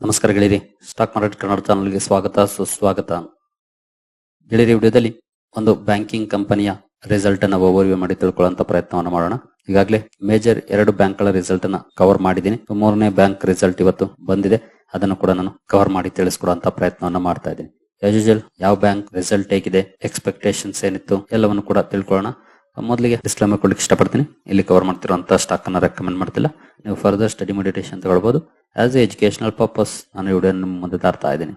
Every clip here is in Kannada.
ನಮಸ್ಕಾರ ಗೆಳೆಯರಿ, ಸ್ಟಾಕ್ ಮಾರ್ಕೆಟ್ ಕನ್ನಡ ಚಾನಲ್ಗೆ ಸ್ವಾಗತ, ಸುಸ್ವಾಗತ. ಗೆಳೆಯರಿ ವಿಡಿಯೋದಲ್ಲಿ ಒಂದು ಬ್ಯಾಂಕಿಂಗ್ ಕಂಪನಿಯ ರಿಸಲ್ಟ್ ಅನ್ನ ಓವರ್ವ್ಯೂ ಮಾಡಿ ತಿಳ್ಕೊಳ್ಳುವಂತ ಪ್ರಯತ್ನವನ್ನು ಮಾಡೋಣ. ಈಗಾಗಲೇ ಮೇಜರ್ ಎರಡು ಬ್ಯಾಂಕ್ಗಳ ರಿಸಲ್ಟ್ ಅನ್ನ ಕವರ್ ಮಾಡಿದ್ದೀನಿ. ಮೂರನೇ ಬ್ಯಾಂಕ್ ರಿಸಲ್ಟ್ ಇವತ್ತು ಬಂದಿದೆ. ಅದನ್ನು ಕೂಡ ನಾನು ಕವರ್ ಮಾಡಿ ತಿಳಿಸ್ಕೊಡುವಂತ ಪ್ರಯತ್ನವನ್ನು ಮಾಡ್ತಾ ಇದ್ದೀನಿ. ಯೂಶುವಲ್ ಯಾವ ಬ್ಯಾಂಕ್ ರಿಸಲ್ಟ್ ಹೇಗಿದೆ ಎಕ್ಸ್ಪೆಕ್ಟೇಷನ್ಸ್ ಏನಿತ್ತು, ಎಲ್ಲವನ್ನು ಕೂಡ ತಿಳ್ಕೊಳ್ಳೋಣ. ಮೊದಲಿಗೆ ಡಿಸ್ಕ್ಲೇಮರ್ ಕೊಡ್ಲಿಕ್ಕೆ ಇಷ್ಟಪಡ್ತೀನಿ. ಇಲ್ಲಿ ಕವರ್ ಮಾಡ್ತಿರುವಂತಹ ಸ್ಟಾಕ್ ಅನ್ನ ರೆಕಮೆಂಡ್ ಮಾಡ್ತಿಲ್ಲ. ನೀವು ಫರ್ದರ್ ಸ್ಟಡಿ ಮೆಡಿಟೇಷನ್ ತಗೊಳ್ಬಹುದು ಆಸ್ ಎ ಎಜುಕೇಶನಲ್ ಪರ್ಪಸ್ ನಾನು ನಿಮ್ಮ ಮುಂದೆ ತರ್ತಾ ಇದ್ದೀನಿ.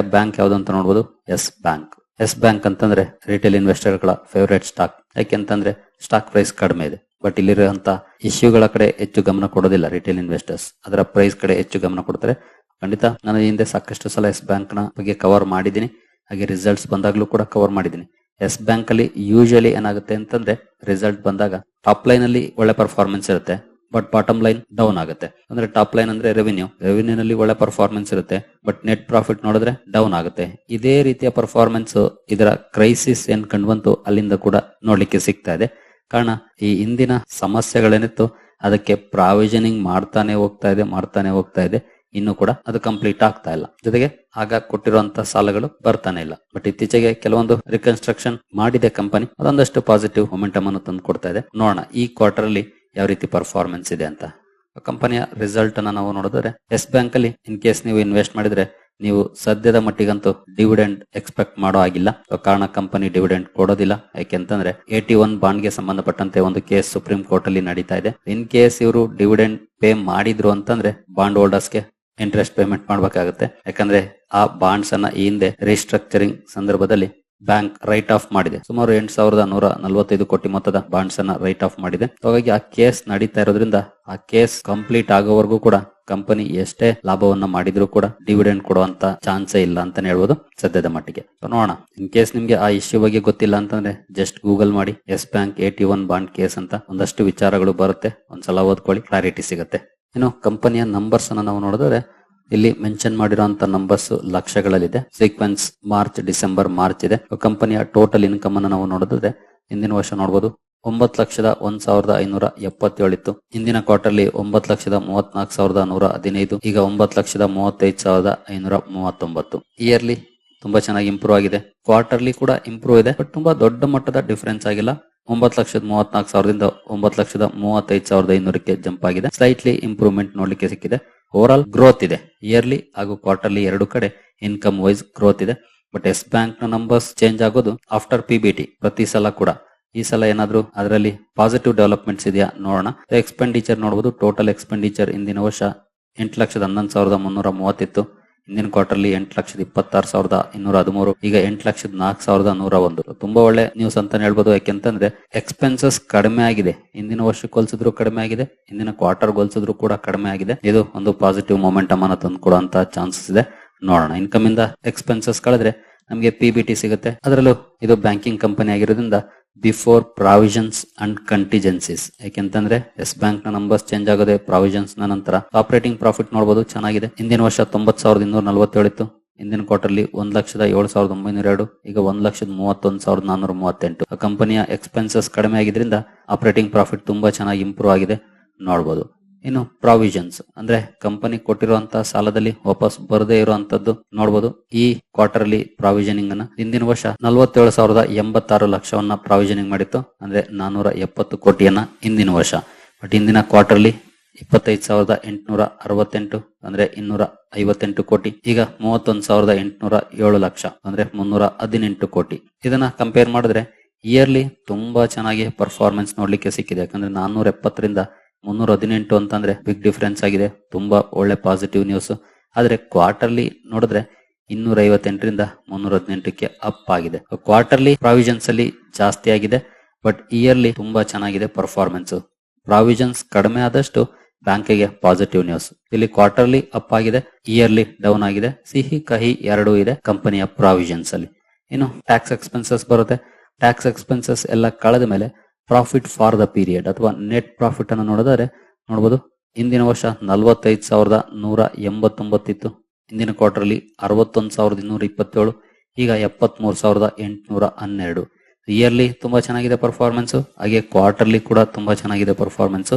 ಆ ಬ್ಯಾಂಕ್ ಯಾವ್ದು ಅಂತ ನೋಡಬಹುದು ಎಸ್ ಬ್ಯಾಂಕ್ ಎಸ್ ಬ್ಯಾಂಕ್ ಅಂತಂದ್ರೆ ರಿಟೇಲ್ ಇನ್ವೆಸ್ಟರ್ಗಳ ಫೇವರೇಟ್ ಸ್ಟಾಕ್ ಯಾಕೆಂತಂದ್ರೆ ಸ್ಟಾಕ್ ಪ್ರೈಸ್ ಕಡಿಮೆ ಇದೆ. ಬಟ್ ಇಲ್ಲಿರುವಂತ ಇಶ್ಯೂಗಳ ಕಡೆ ಹೆಚ್ಚು ಗಮನ ಕೊಡೋದಿಲ್ಲ ರಿಟೇಲ್ ಇನ್ವೆಸ್ಟರ್ಸ್ ಅದರ ಪ್ರೈಸ್ ಕಡೆ ಹೆಚ್ಚು ಗಮನ ಕೊಡ್ತಾರೆ. ಖಂಡಿತ ನಾನು ಹಿಂದೆ ಸಾಕಷ್ಟು ಸಲ ಎಸ್ ಬ್ಯಾಂಕ್ನ ಬಗ್ಗೆ ಕವರ್ ಮಾಡಿದ್ದೀನಿ. ಹಾಗೆ ರಿಸಲ್ಟ್ಸ್ ಬಂದಾಗ್ಲೂ ಕೂಡ ಕವರ್ ಮಾಡಿದ್ದೀನಿ. ಎಸ್ ಬ್ಯಾಂಕ್ ಅಲ್ಲಿ ಯೂಶಲಿ ಏನಾಗುತ್ತೆ ಅಂತಂದ್ರೆ ರಿಸಲ್ಟ್ ಬಂದಾಗ ಟಾಪ್ ಲೈನ್ ಅಲ್ಲಿ ಒಳ್ಳೆ ಪರ್ಫಾರ್ಮೆನ್ಸ್ ಇರುತ್ತೆ. ಬಟ್ ಬಾಟಮ್ ಲೈನ್ ಡೌನ್ ಆಗುತ್ತೆ. ಅಂದ್ರೆ ಟಾಪ್ ಲೈನ್ ಅಂದ್ರೆ ರೆವಿನ್ಯೂ ರೆವಿನ್ಯೂ ನಲ್ಲಿ ಒಳ್ಳೆ ಪರ್ಫಾರ್ಮೆನ್ಸ್ ಇರುತ್ತೆ ಬಟ್ ನೆಟ್ ಪ್ರಾಫಿಟ್ ನೋಡಿದ್ರೆ ಡೌನ್ ಆಗುತ್ತೆ. ಇದೇ ರೀತಿಯ ಪರ್ಫಾರ್ಮೆನ್ಸ್ ಇದರ ಕ್ರೈಸಿಸ್ ಏನ್ ಕಂಡು ಬಂತು ಅಲ್ಲಿಂದ ಕೂಡ ನೋಡ್ಲಿಕ್ಕೆ ಸಿಗ್ತಾ ಇದೆ. ಕಾರಣ, ಈ ಹಿಂದಿನ ಸಮಸ್ಯೆಗಳೇನಿತ್ತು, ಅದಕ್ಕೆ ಪ್ರಾವಿಷನಿಂಗ್ ಮಾಡ್ತಾನೆ ಹೋಗ್ತಾ ಇದೆ, ಮಾಡ್ತಾನೆ ಹೋಗ್ತಾ ಇದೆ. ಇನ್ನು ಕೂಡ ಅದು ಕಂಪ್ಲೀಟ್ ಆಗ್ತಾ ಇಲ್ಲ. ಜೊತೆಗೆ ಆಗ ಕೊಟ್ಟಿರುವಂತಹ ಸಾಲಗಳು ಬರ್ತಾನೆ ಇಲ್ಲ. ಬಟ್ ಇತ್ತೀಚೆಗೆ ಕೆಲವೊಂದು ರಿಕನ್ಸ್ಟ್ರಕ್ಷನ್ ಮಾಡಿದೆ ಕಂಪನಿ ಅದೊಂದಷ್ಟು ಪಾಸಿಟಿವ್ ಮೊಮೆಂಟಮ್ ಅನ್ನು ತಂದು ಕೊಡ್ತಾ ಇದೆ. ನೋಡೋಣ, ಈ ಕ್ವಾರ್ಟರ್ ಅಲ್ಲಿ ಯಾವ ರೀತಿ ಪರ್ಫಾರ್ಮೆನ್ಸ್ ಇದೆ ಅಂತ. ಕಂಪನಿಯ ರಿಸಲ್ಟ್ ಅನ್ನ ನಾವು ನೋಡಿದ್ರೆ ಎಸ್ ಬ್ಯಾಂಕ್ ಅಲ್ಲಿ ಇನ್ ಕೇಸ್ ನೀವು ಇನ್ವೆಸ್ಟ್ ಮಾಡಿದ್ರೆ, ನೀವು ಸದ್ಯದ ಮಟ್ಟಿಗಂತೂ ಡಿವಿಡೆಂಡ್ ಎಕ್ಸ್ಪೆಕ್ಟ್ ಮಾಡೋ ಆಗಿಲ್ಲ ಕಾರಣ ಕಂಪನಿ ಡಿವಿಡೆಂಡ್ ಕೊಡೋದಿಲ್ಲ. ಯಾಕೆಂತಂದ್ರೆ ಏಟಿ ಒನ್ ಬಾಂಡ್ಗೆ ಸಂಬಂಧಪಟ್ಟಂತೆ ಒಂದು ಕೇಸ್ ಸುಪ್ರೀಂ ಕೋರ್ಟ್ ಅಲ್ಲಿ ನಡೀತಾ ಇದೆ. ಇನ್ ಕೇಸ್ ಇವರು ಡಿವಿಡೆಂಡ್ ಪೇ ಮಾಡಿದ್ರು ಅಂತಂದ್ರೆ ಬಾಂಡ್ ಹೋಲ್ಡರ್ಸ್ಗೆ ಇಂಟ್ರೆಸ್ಟ್ ಪೇಮೆಂಟ್ ಮಾಡಬೇಕಾಗುತ್ತೆ. ಯಾಕಂದ್ರೆ, ಆ ಬಾಂಡ್ಸ್ ಅನ್ನ ಈ ಹಿಂದೆ ರೀಸ್ಟ್ರಕ್ಚರಿಂಗ್ ಸಂದರ್ಭದಲ್ಲಿ ಬ್ಯಾಂಕ್ ರೈಟ್ ಆಫ್ ಮಾಡಿದೆ. ಸುಮಾರು ಎಂಟು ಸಾವಿರದ ನೂರ ನಲವತ್ತೈದು ಕೋಟಿ ಮೊತ್ತದ ಬಾಂಡ್ಸ್ ಅನ್ನ ರೈಟ್ ಆಫ್ ಮಾಡಿದೆ. ಹಾಗಾಗಿ ಆ ಕೇಸ್ ನಡೀತಾ ಇರೋದ್ರಿಂದ ಆ ಕೇಸ್ ಕಂಪ್ಲೀಟ್ ಆಗೋವರೆಗೂ ಕೂಡ ಕಂಪನಿ ಎಷ್ಟೇ ಲಾಭವನ್ನ ಮಾಡಿದ್ರು ಕೂಡ ಡಿವಿಡೆಂಡ್ ಕೊಡುವಂತ ಚಾನ್ಸೇ ಇಲ್ಲ ಅಂತಾನೆ ಹೇಳ್ಬೋದು ಸದ್ಯದ ಮಟ್ಟಿಗೆ. ನೋಡೋಣ. ಇನ್ ಕೇಸ್ ನಿಮ್ಗೆ ಆ ಇಶ್ಯೂ ಬಗ್ಗೆ ಗೊತ್ತಿಲ್ಲ ಅಂತಂದ್ರೆ ಜಸ್ಟ್ ಗೂಗಲ್ ಮಾಡಿ. Yes Bank AT one bond case ಅಂತ ಒಂದಷ್ಟು ವಿಚಾರಗಳು ಬರುತ್ತೆ. ಒಂದ್ಸಲ ಓದ್ಕೊಳ್ಳಿ ಕ್ಲಾರಿಟಿ ಸಿಗುತ್ತೆ. ಇನ್ನು ಕಂಪನಿಯ ನಂಬರ್ಸ್ ಅನ್ನ ನಾವು ನೋಡಿದ್ರೆ ಇಲ್ಲಿ ಮೆನ್ಷನ್ ಮಾಡಿರುವಂತ ನಂಬರ್ಸ್ ಲಕ್ಷಗಳಲ್ಲಿದೆ. ಸೀಕ್ವೆನ್ಸ್ ಮಾರ್ಚ್ ಡಿಸೆಂಬರ್ ಮಾರ್ಚ್ ಇದೆ. ಕಂಪನಿಯ ಟೋಟಲ್ ಇನ್ಕಮ್ ಅನ್ನು ನಾವು ನೋಡಿದ್ರೆ ಹಿಂದಿನ ವರ್ಷ ನೋಡಬಹುದು ಒಂಬತ್ತು ಲಕ್ಷದ ಒಂದ್ ಸಾವಿರದ ಐನೂರ ಎಪ್ಪತ್ತೇಳು ಇತ್ತು ಹಿಂದಿನ ಕ್ವಾರ್ಟರ್ಲಿ ಒಂಬತ್ತು ಲಕ್ಷದ ಮೂವತ್ನಾಲ್ಕು ಸಾವಿರದ ನೂರ ಹದಿನೈದು. ಈಗ ಒಂಬತ್ತು ಲಕ್ಷದ ಮೂವತ್ತೈದು ಸಾವಿರದ ಐನೂರ ಮೂವತ್ತೊಂಬತ್ತು. ಇಯರ್ಲಿ ತುಂಬಾ ಚೆನ್ನಾಗಿ ಇಂಪ್ರೂವ್ ಆಗಿದೆ. ಕ್ವಾರ್ಟರ್ಲಿ ಕೂಡ ಇಂಪ್ರೂವ್ ಇದೆ ಬಟ್ ತುಂಬಾ ದೊಡ್ಡ ಮಟ್ಟದ ಡಿಫರೆನ್ಸ್ ಆಗಿಲ್ಲ. ಒಂಬತ್ತು ಲಕ್ಷದ ಮೂವತ್ನಾಲ್ಕು ಸಾವಿರದಿಂದ ಒಂಬತ್ತು ಲಕ್ಷದ ಮೂವತ್ತೈದು ಸಾವಿರದ ಐನೂರಕ್ಕೆ ಜಂಪ್ ಆಗಿದೆ. ಸ್ಲೈಟ್ಲಿ ಇಂಪ್ರೂವ್ಮೆಂಟ್ ನೋಡ್ಲಿಕ್ಕೆ ಸಿಕ್ಕಿದೆ. ಓವರ್ ಗ್ರೋತ್ ಇದೆ. ಇಯರ್ಲಿ ಹಾಗೂ ಕ್ವಾರ್ಟರ್ಲಿ ಎರಡು ಕಡೆ ಇನ್ಕಮ್ ವೈಸ್ ಗ್ರೋತ್ ಇದೆ. ಬಟ್ ಎಸ್ ಬ್ಯಾಂಕ್ನ ನಂಬರ್ಸ್ ಚೇಂಜ್ ಆಗೋದು ಆಫ್ಟರ್ ಪಿ ಬಿ ಟಿ ಪ್ರತಿ ಸಲ ಕೂಡ. ಈ ಸಲ ಏನಾದ್ರು ಅದರಲ್ಲಿ ಪಾಸಿಟಿವ್ ಡೆವಲಪ್ಮೆಂಟ್ಸ್ ಇದೆಯಾ ನೋಡೋಣ. ಎಕ್ಸ್ಪೆಂಡಿಚರ್ ನೋಡಬಹುದು ಟೋಟಲ್ ಎಕ್ಸ್ಪೆಂಡಿಚರ್ ಇಂದಿನ ವರ್ಷ ಎಂಟು ಲಕ್ಷದ ಹನ್ನೊಂದು ಸಾವಿರದ ಮುನ್ನೂರ ಮೂವತ್ತಿತ್ತು ಇಂದಿನ ಕ್ವಾರ್ಟರ್ಲಿ ಎಂಟು ಲಕ್ಷದ ಇಪ್ಪತ್ತಾರು ಸಾವಿರದ ಇನ್ನೂರ ಹದಿಮೂರು, ಈಗ ಎಂಟು ಲಕ್ಷದ ನಾಲ್ಕು ಸಾವಿರದ ನೂರ ಒಂದು. ತುಂಬಾ ಒಳ್ಳೆ ನ್ಯೂಸ್ ಅಂತಾನೆ ಹೇಳ್ಬೋದು. ಯಾಕೆಂತಂದ್ರೆ ಎಕ್ಸ್ಪೆನ್ಸಸ್ ಕಡಿಮೆ ಆಗಿದೆ. ಇಂದಿನ ವರ್ಷಕ್ಕೆ ಹೋಲಿಸಿದ್ರು ಕಡಿಮೆ ಆಗಿದೆ. ಇಂದಿನ ಕ್ವಾರ್ಟರ್ ಹೋಲಿಸಿದ್ರು ಕೂಡ ಕಡಿಮೆ ಆಗಿದೆ. ಇದು ಒಂದು ಪಾಸಿಟಿವ್ ಮೊಮೆಂಟಮ್ ಅನ್ನ ತಂದುಕೊಡುವಂತಹ ಚಾನ್ಸಸ್ ಇದೆ. ನೋಡೋಣ. ಇನ್ಕಮ್ ಇಂದ ಎಕ್ಸ್ಪೆನ್ಸಸ್ ಕಳೆದ್ರೆ ನಮಗೆ ಪಿ ಸಿಗುತ್ತೆ. ಅದರಲ್ಲೂ ಇದು ಬ್ಯಾಂಕಿಂಗ್ ಕಂಪನಿ ಆಗಿರೋದ್ರಿಂದ ಬಿಫೋರ್ ಪ್ರಾವಿಷನ್ಸ್ ಅಂಡ್ ಕಂಟಿಜೆನ್ಸಿಸ್ ಯಾಕೆಂತಂದ್ರೆ ಎಸ್ ಬ್ಯಾಂಕ್ನ ನಂಬರ್ಸ್ ಚೇಂಜ್ ಆಗದೆ ಪ್ರಾವಿಷನ್ಸ್ನ ನಂತರ. ಆಪರೇಟಿಂಗ್ ಪ್ರಾಫಿಟ್ ನೋಡಬಹುದು ಚೆನ್ನಾಗಿದೆ. ಹಿಂದಿನ ವರ್ಷ ತೊಂಬತ್ ಸಾವಿರದ ಇನ್ನೂರ ನಲವತ್ತೇಳು ಇತ್ತು. ಇಂದಿನ ಕ್ವಾರ್ಟರ್ಲಿ ಒಂದ್ ಲಕ್ಷದ ಏಳು ಸಾವಿರದ ಒಂಬೈನೂರ ಎರಡು, ಈಗ ಒಂದ್ ಲಕ್ಷದ ಮೂವತ್ತೊಂದು ಸಾವಿರದ ನಾನೂರ ಮೂವತ್ತೆಂಟು. ಕಂಪನಿಯ ಎಕ್ಸ್ಪೆನ್ಸಸ್ ಕಡಿಮೆ ಆಗಿದ್ರಿಂದ ಆಪರೇಟಿಂಗ್ ಪ್ರಾಫಿಟ್ ತುಂಬಾ ಚೆನ್ನಾಗಿ ಇಂಪ್ರೂವ್ ಆಗಿದೆ. ನೋಡಬಹುದು ಇನ್ನು ಪ್ರಾವಿಷನ್ಸ್ ಅಂದ್ರೆ ಕಂಪನಿ ಕೊಟ್ಟಿರುವಂತಹ ಸಾಲದಲ್ಲಿ ವಾಪಸ್ ಬರದೇ ಇರುವಂತದ್ದು ನೋಡಬಹುದು ಈ ಕ್ವಾರ್ಟರ್ಲಿ ಪ್ರಾವಿಷನಿಂಗ್ ಅನ್ನ ಹಿಂದಿನ ವರ್ಷ ನಲವತ್ತೇಳು ಸಾವಿರದ ಎಂಬತ್ತಾರು ಲಕ್ಷವನ್ನ ಪ್ರಾವಿಷನಿಂಗ್ ಮಾಡಿತ್ತು. ಅಂದ್ರೆ ನಾನೂರ ಎಪ್ಪತ್ತು ಕೋಟಿಯನ್ನ ಹಿಂದಿನ ವರ್ಷ. ಬಟ್ ಹಿಂದಿನ ಕ್ವಾರ್ಟರ್ಲಿ ಇಪ್ಪತ್ತೈದು ಸಾವಿರದ ಎಂಟುನೂರ ಅರವತ್ತೆಂಟು, ಅಂದ್ರೆ ಇನ್ನೂರ ಐವತ್ತೆಂಟು ಕೋಟಿ. ಈಗ ಮೂವತ್ತೊಂದು ಸಾವಿರದ ಎಂಟುನೂರ ಏಳು ಲಕ್ಷ, ಅಂದ್ರೆ ಮುನ್ನೂರ ಹದಿನೆಂಟು ಕೋಟಿ. ಇದನ್ನ ಕಂಪೇರ್ ಮಾಡಿದ್ರೆ ಇಯರ್ಲಿ ತುಂಬಾ ಚೆನ್ನಾಗಿ ಪರ್ಫಾರ್ಮೆನ್ಸ್ ನೋಡ್ಲಿಕ್ಕೆ ಸಿಕ್ಕಿದೆ. ಯಾಕಂದ್ರೆ ನಾನ್ನೂರ ಎಪ್ಪತ್ತರಿಂದ ಮುನ್ನೂರ ಹದಿನೆಂಟು ಅಂತಂದ್ರೆ ಬಿಗ್ ಡಿಫರೆನ್ಸ್ ಆಗಿದೆ. ತುಂಬಾ ಒಳ್ಳೆ ಪಾಸಿಟಿವ್ ನ್ಯೂಸ್ ಆದ್ರೆ ಕ್ವಾರ್ಟರ್ಲಿ ನೋಡಿದ್ರೆ ಇನ್ನೂರ ಐವತ್ತೆಂಟರಿಂದ ಮುನ್ನೂರ ಹದಿನೆಂಟಕ್ಕೆ ಅಪ್ ಆಗಿದೆ ಕ್ವಾರ್ಟರ್ಲಿ ಪ್ರಾವಿಷನ್ಸ್ ಅಲ್ಲಿ ಜಾಸ್ತಿ ಆಗಿದೆ ಬಟ್ ಇಯರ್ಲಿ ತುಂಬಾ ಚೆನ್ನಾಗಿದೆ ಪರ್ಫಾರ್ಮೆನ್ಸ್ ಪ್ರಾವಿಷನ್ಸ್ ಕಡಿಮೆ ಆದಷ್ಟು ಬ್ಯಾಂಕಿಗೆ ಪಾಸಿಟಿವ್ ನ್ಯೂಸ್ ಇಲ್ಲಿ ಕ್ವಾರ್ಟರ್ಲಿ ಅಪ್ ಆಗಿದೆ ಇಯರ್ಲಿ ಡೌನ್ ಆಗಿದೆ. ಸಿಹಿ, ಕಹಿ ಎರಡೂ ಇದೆ ಕಂಪನಿಯ ಪ್ರಾವಿಷನ್ಸ್ ಅಲ್ಲಿ. ಇನ್ನು ಟ್ಯಾಕ್ಸ್ ಎಕ್ಸ್ಪೆನ್ಸಸ್ ಬರುತ್ತೆ. ಟ್ಯಾಕ್ಸ್ ಎಕ್ಸ್ಪೆನ್ಸಸ್ ಎಲ್ಲ ಕಳೆದ ಮೇಲೆ ಪ್ರಾಫಿಟ್ ಫಾರ್ ದ ಪೀರಿಯಡ್ ಅಥವಾ ನೆಟ್ ಪ್ರಾಫಿಟ್ ಅನ್ನು ನೋಡಿದರೆ ನೋಡಬಹುದು ಇಂದಿನ ವರ್ಷ ನಲವತ್ತೈದು ಸಾವಿರದ ನೂರ ಎಂಬತ್ತೊಂಬತ್ತಿತ್ತು. ಇಂದಿನ ಕ್ವಾರ್ಟರ್ಲಿ ಅರವತ್ತೊಂದು ಸಾವಿರದ ಇನ್ನೂರ ಇಪ್ಪತ್ತೇಳು. ಈಗ ಎಪ್ಪತ್ತ್ ಮೂರು ಸಾವಿರದ ಎಂಟುನೂರ ಹನ್ನೆರಡು. ಇಯರ್ಲಿ ತುಂಬಾ ಚೆನ್ನಾಗಿದೆ ಪರ್ಫಾರ್ಮೆನ್ಸ್ ಹಾಗೆ ಕ್ವಾರ್ಟರ್ಲಿ ಕೂಡ ತುಂಬಾ ಚೆನ್ನಾಗಿದೆ ಪರ್ಫಾರ್ಮೆನ್ಸ್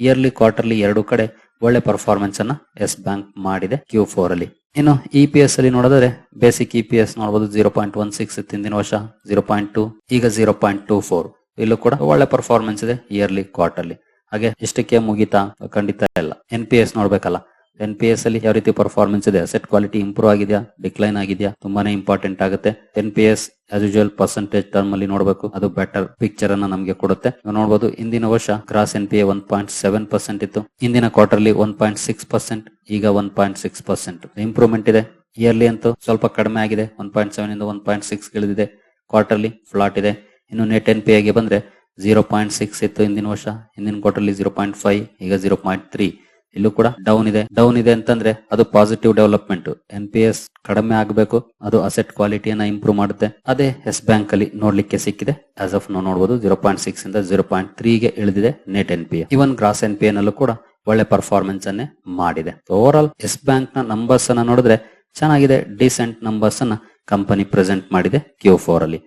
ಇಯರ್ಲಿ ಕ್ವಾರ್ಟರ್ಲಿ ಎರಡು ಕಡೆ ಒಳ್ಳೆ ಪರ್ಫಾರ್ಮೆನ್ಸ್ ಅನ್ನ ಎಸ್ ಬ್ಯಾಂಕ್ ಮಾಡಿದೆ ಕ್ಯೂ ಫೋರ್ ಅಲ್ಲಿ. ಇನ್ನು ಇ ಪಿ ಎಸ್ ಅಲ್ಲಿ ನೋಡಿದ್ರೆ ಬೇಸಿಕ್ ಇ ಪಿ ಎಸ್ ನೋಡಬಹುದು ಜೀರೋ ಪಾಯಿಂಟ್ ಒನ್ ಸಿಕ್ಸ್ ಇತ್ತು ಹಿಂದಿನ ವರ್ಷ ಜೀರೋ ಪಾಯಿಂಟ್ ಟೂ ಈಗ ಜೀರೋ ಪಾಯಿಂಟ್ ಟೂ ಫೋರ್ ಇಲ್ಲೂ ಕೂಡ ಒಳ್ಳೆ ಪರ್ಫಾರ್ಮೆನ್ಸ್ ಇದೆ ಇಯರ್ಲಿ ಕ್ವಾರ್ಟರ್ಲಿ ಹಾಗೆ ಇಷ್ಟಕ್ಕೆ ಮುಗಿತಾ ಖಂಡಿತ ಇಲ್ಲ. ಎನ್ ಪಿ ಎಸ್ ನೋಡ್ಬೇಕಲ್ಲ. ಎನ್ ಪಿ ಎಸ್ ಅಲ್ಲಿ ಯಾವ ರೀತಿ ಪರ್ಫಾರ್ಮೆನ್ಸ್ ಇದೆ? ಅಸೆಟ್ ಕ್ವಾಲಿಟಿ ಇಂಪ್ರೂವ್ ಆಗಿದೆಯಾ? ಡಿಕ್ಲೈನ್ ಆಗಿದೆಯಾ? ತುಂಬಾನೇ ಇಂಪಾರ್ಟೆಂಟ್ ಆಗುತ್ತೆ. N P S as usual percentage term ಅಲ್ಲಿ ನೋಡಬೇಕು. ಅದು ಬೆಟರ್ ಪಿಕ್ಚರ್ ಅನ್ನ ನಮಗೆ ಕೊಡುತ್ತೆ. ನೋಡಬಹುದು ಇಂದಿನ ವರ್ಷ gross N P A one point seven percent ಇತ್ತು. ಇಂದಿನ quarterly one point six percent ಈಗ one point six percent improvement ಇದೆ. ಇಯರ್ಲಿ ಅಂತೂ ಸ್ವಲ್ಪ ಕಡಿಮೆ ಆಗಿದೆ. ಒನ್ ಪಾಯಿಂಟ್ ಸೆವೆನ್ ಇಂದ ಒನ್ ಪಾಯಿಂಟ್ ಸಿಕ್ಸ್ ಇಳಿದಿದೆ. ಕ್ವಾರ್ಟರ್ಲಿ ಫ್ಲಾಟ್ ಇದೆ. ಇನ್ನು ನೆಟ್ ಎನ್ ಪಿ ಗೆ ಬಂದ್ರೆ ಜೀರೋ ಪಾಯಿಂಟ್ ಸಿಕ್ಸ್ ಇತ್ತು ಹಿಂದಿನ ವರ್ಷ, ಹಿಂದಿನ ಕ್ವಾರ್ಟರ್ಲಿ ಜೀರೋ ಪಾಯಿಂಟ್ ಫೈವ್ ಈಗ ಜೀರೋ ಪಾಯಿಂಟ್ ತ್ರೀ ಇಲ್ಲೂ ಕೂಡ ಡೌನ್ ಇದೆ. ಡೌನ್ ಇದೆ ಅಂತಂದ್ರೆ ಅದು positive development N P S ಕಡಿಮೆ ಆಗಬೇಕು, ಅದು ಅಸೆಟ್ ಕ್ವಾಲಿಟಿಯನ್ನ ಇಂಪ್ರೂವ್ ಮಾಡುತ್ತೆ. ಅದೇ ಎಸ್ ಬ್ಯಾಂಕ್ ಅಲ್ಲಿ ನೋಡ್ಲಿಕ್ಕೆ ಸಿಕ್ಕಿದೆ. ಆಸ್ ಆಫ್ ನಾವು ನೋಡಬಹುದು ಜೀರೋ ಪಾಯಿಂಟ್ ಸಿಕ್ಸ್ ಇಂದ ಜೀರೋ ಪಾಯಿಂಟ್ ತ್ರೀ ಗೆ ಇಳಿದಿದೆ net N P even gross N P ನಲ್ಲೂ ಕೂಡ ಒಳ್ಳೆ ಪರ್ಫಾರ್ಮೆನ್ಸ್ ಅನ್ನೇ ಮಾಡಿದೆ. ಓವರ್ ಆಲ್ ಎಸ್ ಬ್ಯಾಂಕ್ನ ನಂಬರ್ಸ್ ಅನ್ನ ನೋಡಿದ್ರೆ ಚೆನ್ನಾಗಿದೆ ಡಿಸೆಂಟ್ ನಂಬರ್ಸ್ ಅನ್ನ ಕಂಪನಿ ಪ್ರೆಸೆಂಟ್ ಮಾಡಿದೆ ಕ್ಯೂ ಫೋರ್ ಅಲ್ಲಿ.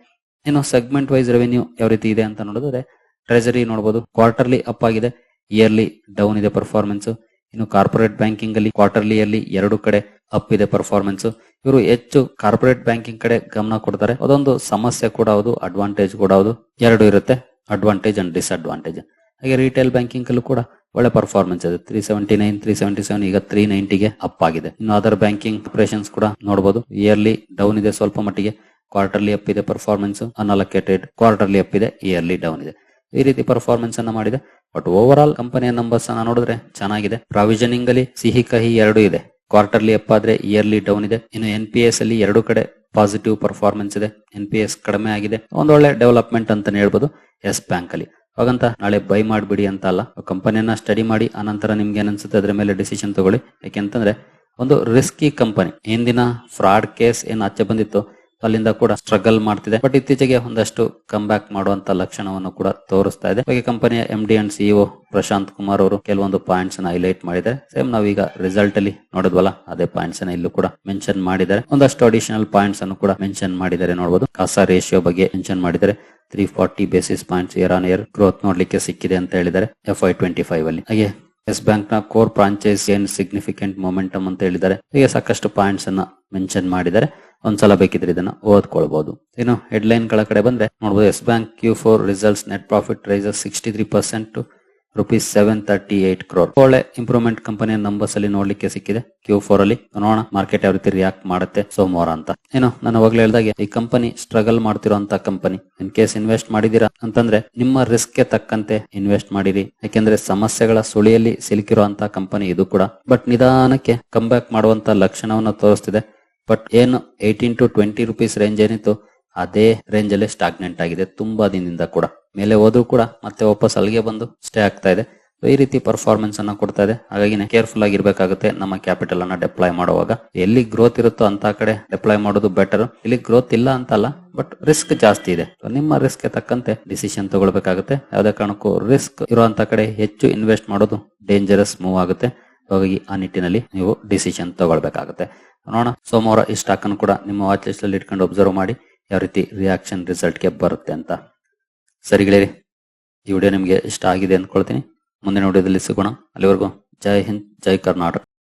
ಇನ್ನು ಸೆಗ್ಮೆಂಟ್ ವೈಸ್ ರೆವೆನ್ಯೂ ಯಾವ ರೀತಿ ಇದೆ ಅಂತ ನೋಡಿದ್ರೆ ಟ್ರೆಜರಿ ನೋಡಬಹುದು ಕ್ವಾರ್ಟರ್ಲಿ ಅಪ್ ಆಗಿದೆ ಇಯರ್ಲಿ ಡೌನ್ ಇದೆ ಪರ್ಫಾರ್ಮೆನ್ಸ್ ಇನ್ನು ಕಾರ್ಪೊರೇಟ್ ಬ್ಯಾಂಕಿಂಗ್ ಅಲ್ಲಿ ಕ್ವಾರ್ಟರ್ಲಿ ಅಲ್ಲಿ ಎರಡು ಕಡೆ ಅಪ್ ಇದೆ ಪರ್ಫಾರ್ಮೆನ್ಸ್ ಇವರು ಹೆಚ್ಚು ಕಾರ್ಪೊರೇಟ್ ಬ್ಯಾಂಕಿಂಗ್ ಕಡೆ ಗಮನ ಕೊಡ್ತಾರೆ. ಅದೊಂದು ಸಮಸ್ಯೆ ಕೂಡ ಹೌದು ಅಡ್ವಾಂಟೇಜ್ ಕೂಡ ಹೌದು. ಎರಡು ಇರುತ್ತೆ ಅಡ್ವಾಂಟೇಜ್ ಅಂಡ್ ಡಿಸ್ಅಡ್ವಾಂಟೇಜ್ ಹಾಗೆ ರಿಟೇಲ್ ಬ್ಯಾಂಕಿಂಗ್ ಅಲ್ಲೂ ಕೂಡ ಒಳ್ಳೆ ಪರ್ಫಾರ್ಮೆನ್ಸ್ ಇದೆ. Three seventy nine three seventy seven ಈಗ ತ್ರೀ ನೈಂಟಿಗೆ ಅಪ್ ಆಗಿದೆ. ಇನ್ನು ಅದರ್ ಬ್ಯಾಂಕಿಂಗ್ ಆಪರೇಷನ್ಸ್ ಕೂಡ ನೋಡಬಹುದು ಇಯರ್ಲಿ ಡೌನ್ ಇದೆ ಸ್ವಲ್ಪ ಮಟ್ಟಿಗೆ. ಕ್ವಾರ್ಟರ್ಲಿ ಅಪ್ ಇದೆ ಪರ್ಫಾರ್ಮೆನ್ಸ್ ಅನ್ಅಲೋಕೇಟೆಡ್ ಕ್ವಾರ್ಟರ್ಲಿ ಅಪ್ ಇದೆ ಇಯರ್ಲಿ ಡೌನ್ ಇದೆ. ಈ ರೀತಿ ಪರ್ಫಾರ್ಮೆನ್ಸ್ ಅನ್ನ ಮಾಡಿದೆ. ಬಟ್ ಓವರ್ ಆಲ್ ಕಂಪನಿಯ ನಂಬರ್ಸ್ ಅನ್ನ ನೋಡಿದ್ರೆ ಚೆನ್ನಾಗಿದೆ. ಪ್ರಾವಿಷನಿಂಗ್ ಅಲ್ಲಿ ಸಿಹಿ ಕಹಿ ಎರಡು ಇದೆ. ಕ್ವಾರ್ಟರ್ಲಿ ಅಪ್ ಆದ್ರೆ ಇಯರ್ಲಿ ಡೌನ್ ಇದೆ. ಇನ್ನು ಎನ್ ಪಿ ಎಸ್ ಅಲ್ಲಿ ಎರಡು ಕಡೆ ಪಾಸಿಟಿವ್ ಪರ್ಫಾರ್ಮೆನ್ಸ್ ಇದೆ. ಎನ್ ಪಿ ಎಸ್ ಕಡಿಮೆ ಆಗಿದೆ. ಒಂದೊಳ್ಳೆ ಡೆವಲಪ್ಮೆಂಟ್ ಅಂತ ಹೇಳ್ಬೋದು. ಎಸ್ ಬ್ಯಾಂಕ್ ಅಲ್ಲಿ. ಹಾಗಂತ ನಾಳೆ ಬೈ ಮಾಡ್ಬಿಡಿ ಅಂತ ಅಲ್ಲ. ಕಂಪನಿಯನ್ನ ಸ್ಟಡಿ ಮಾಡಿ, ಆನಂತರ ನಿಮ್ಗೆ ಏನನ್ಸುತ್ತೆ ಅದ್ರ ಮೇಲೆ ಡಿಸಿಷನ್ ತಗೊಳ್ಳಿ. ಯಾಕೆಂತಂದ್ರೆ, ಒಂದು ರಿಸ್ಕಿ ಕಂಪನಿ ಹಿಂದಿನ ಫ್ರಾಡ್ ಕೇಸ್ ಏನ್ ಆಚೆ ಬಂದಿತ್ತು ಅಲ್ಲಿಂದ ಕೂಡ ಸ್ಟ್ರಗಲ್ ಮಾಡ್ತಿದೆ. ಬಟ್ ಇತ್ತೀಚೆಗೆ ಒಂದಷ್ಟು ಕಮ್ ಬ್ಯಾಕ್ ಮಾಡುವಂತ ಲಕ್ಷಣವನ್ನು ಕೂಡ ತೋರಿಸ್ತಾ ಇದೆ. ಹಾಗೆ ಕಂಪನಿಯ M D and CEO Prashanth Kumar ಅವರು ಕೆಲವೊಂದು ಪಾಯಿಂಟ್ಸ್ನ ಹೈಲೈಟ್ ಮಾಡಿದ್ದಾರೆ. ಸೇಮ್ ನಾವೀಗ ರಿಸಲ್ಟ್ ಅಲ್ಲಿ ನೋಡಿದ್ವಲ್ಲ, ಅದೇ ಪಾಯಿಂಟ್ಸ್ನ ಇಲ್ಲೂ ಕೂಡ ಮೆನ್ಷನ್ ಮಾಡಿದ್ದಾರೆ. ಒಂದಷ್ಟು ಅಡಿಷನಲ್ ಪಾಯಿಂಟ್ಸ್ ಅನ್ನು ಕೂಡ ಮೆನ್ಷನ್ ಮಾಡಿದ್ದಾರೆ ನೋಡಬಹುದು ಕಾಸಾ ರೇಷಿಯೋ ಬಗ್ಗೆ ಮೆನ್ಷನ್ ಮಾಡಿದ್ದಾರೆ. Three forty basis points year on year growth ನೋಡ್ಲಿಕ್ಕೆ ಸಿಕ್ಕಿದೆ ಅಂತ ಹೇಳಿದ್ದಾರೆ ಎಫ್ ಐ ಟ್ವೆಂಟಿ ಫೈವ್ ಅಲ್ಲಿ. ಹಾಗೆ ಎಸ್ ಬ್ಯಾಂಕ್ನ ಕೋರ್ ಫ್ರಾಂಚೈಸ್ ಏನ್ ಸಿಗ್ನಿಫಿಕೆಂಟ್ ಮೊಮೆಂಟಮ್ ಅಂತ ಹೇಳಿದ್ದಾರೆ. ಹೀಗೆ ಸಾಕಷ್ಟು ಪಾಯಿಂಟ್ಸ್ ಅನ್ನ ಮೆನ್ಷನ್ ಮಾಡಿದ್ದಾರೆ. ಒಂದ್ಸಲ ಬೇಕಿದ್ರೆ ಇದನ್ನ ಓದ್ಕೊಳ್ಬಹುದು ಇನ್ನು ಹೆಡ್ಲೈನ್ಗಳ ಕಡೆ ಬಂದ್ರೆ ನೋಡಬಹುದು Yes Bank Q four results net profit rises sixty three percent rupees seven thirty eight crore ಒಳ್ಳೆ ಇಂಪ್ರೂವ್ಮೆಂಟ್ ಕಂಪನಿಯ ನಂಬರ್ಸ್ ಅಲ್ಲಿ ನೋಡ್ಲಿಕ್ಕೆ ಸಿಕ್ಕಿದೆ. ಕ್ಯೂ ಫೋರ್ ಅಲ್ಲಿ. ನೋಡೋಣ ಮಾರ್ಕೆಟ್ ಯಾವ ರೀತಿ ರಿಯಾಕ್ಟ್ ಮಾಡುತ್ತೆ ಸೋಮವಾರ ಅಂತ. ಏನು ನಾನು ಅವಾಗಲೇ ಹೇಳಿದಾಗೆ ಈ ಕಂಪನಿ ಸ್ಟ್ರಗಲ್ ಮಾಡ್ತಿರೋಂತ ಕಂಪನಿ ಇನ್ ಕೇಸ್ ಇನ್ವೆಸ್ಟ್ ಮಾಡಿದೀರಾ ಅಂತಂದ್ರೆ ನಿಮ್ಮ ರಿಸ್ಕ್ಗೆ ತಕ್ಕಂತೆ ಇನ್ವೆಸ್ಟ್ ಮಾಡಿರಿ. ಯಾಕೆಂದ್ರೆ ಸಮಸ್ಯೆಗಳ ಸುಳಿಯಲ್ಲಿ ಸಿಲುಕಿರುವಂತ ಕಂಪನಿ ಇದು ಕೂಡ. ಬಟ್ ನಿಧಾನಕ್ಕೆ ಕಮ್ ಬ್ಯಾಕ್ ಮಾಡುವಂತ ಲಕ್ಷಣವನ್ನ ತೋರಿಸ್ತಿದೆ. ಬಟ್ ಏನು eighteen to twenty rupees range ಏನಿತ್ತು, ಅದೇ ರೇಂಜ್ ಅಲ್ಲಿ ಸ್ಟಾಗ್ನೆಂಟ್ ಆಗಿದೆ, ತುಂಬಾ ದಿನದಿಂದ ಕೂಡ. ಮೇಲೆ ಹೋದ್ರೂ ಕೂಡ ಮತ್ತೆ ವಾಪಸ್ ಅಲ್ಲಿಗೆ ಬಂದು ಸ್ಟೇ ಆಗ್ತಾ ಇದೆ. ಈ ರೀತಿ ಪರ್ಫಾರ್ಮೆನ್ಸ್ ಅನ್ನ ಕೊಡ್ತಾ ಇದೆ. ಹಾಗಾಗಿ ಕೇರ್ಫುಲ್ ಆಗಿರ್ಬೇಕಾಗುತ್ತೆ ನಮ್ಮ ಕ್ಯಾಪಿಟಲ್ ಅನ್ನ ಡೆಪ್ಲಾಯ್ ಮಾಡುವಾಗ. ಎಲ್ಲಿ ಗ್ರೋತ್ ಇರುತ್ತೋ ಅಂತ ಕಡೆ ಡೆಪ್ಲೈ ಮಾಡೋದು ಬೆಟರ್ ಇಲ್ಲಿ ಗ್ರೋತ್ ಇಲ್ಲ ಅಂತಲ್ಲ ಬಟ್ ರಿಸ್ಕ್ ಜಾಸ್ತಿ ಇದೆ. ನಿಮ್ಮ ರಿಸ್ಕ್ ತಕ್ಕಂತೆ ಡಿಸಿಷನ್ ತಗೊಳ್ಬೇಕಾಗುತ್ತೆ. ಯಾವುದೇ ಕಾರಣಕ್ಕೂ ರಿಸ್ಕ್ ಇರುವಂತ ಕಡೆ ಹೆಚ್ಚು ಇನ್ವೆಸ್ಟ್ ಮಾಡೋದು ಡೇಂಜರಸ್ ಮೂವ್ ಆಗುತ್ತೆ. ಹಾಗಾಗಿ ಆ ನಿಟ್ಟಿನಲ್ಲಿ ನೀವು ಡಿಸಿಷನ್ ತಗೊಳ್ಬೇಕಾಗುತ್ತೆ. ನೋಡೋಣ, ಸೋಮವಾರ ಈ ಸ್ಟಾಕ್ ಅನ್ನು ಕೂಡ ನಿಮ್ಮ ವಾಚ್ ಲಿಸ್ಟ್ ಅಲ್ಲಿ ಇಟ್ಕೊಂಡು ಒಬ್ಸರ್ವ್ ಮಾಡಿ ಯಾವ ರೀತಿ ರಿಯಾಕ್ಷನ್ ರಿಸಲ್ಟ್ಗೆ ಬರುತ್ತೆ ಅಂತ. ಸರಿ ಗೆಳೆಯರಿ, ಈ ವಿಡಿಯೋ ನಿಮಗೆ ಇಷ್ಟ ಆಗಿದೆ ಅಂದ್ಕೊಳ್ತೀನಿ. ಮುಂದಿನ ವಿಡಿಯೋದಲ್ಲಿ ಸಿಗೋಣ. ಅಲ್ಲಿವರೆಗೂ ಜೈ ಹಿಂದ್, ಜೈ ಕರ್ನಾಟಕ.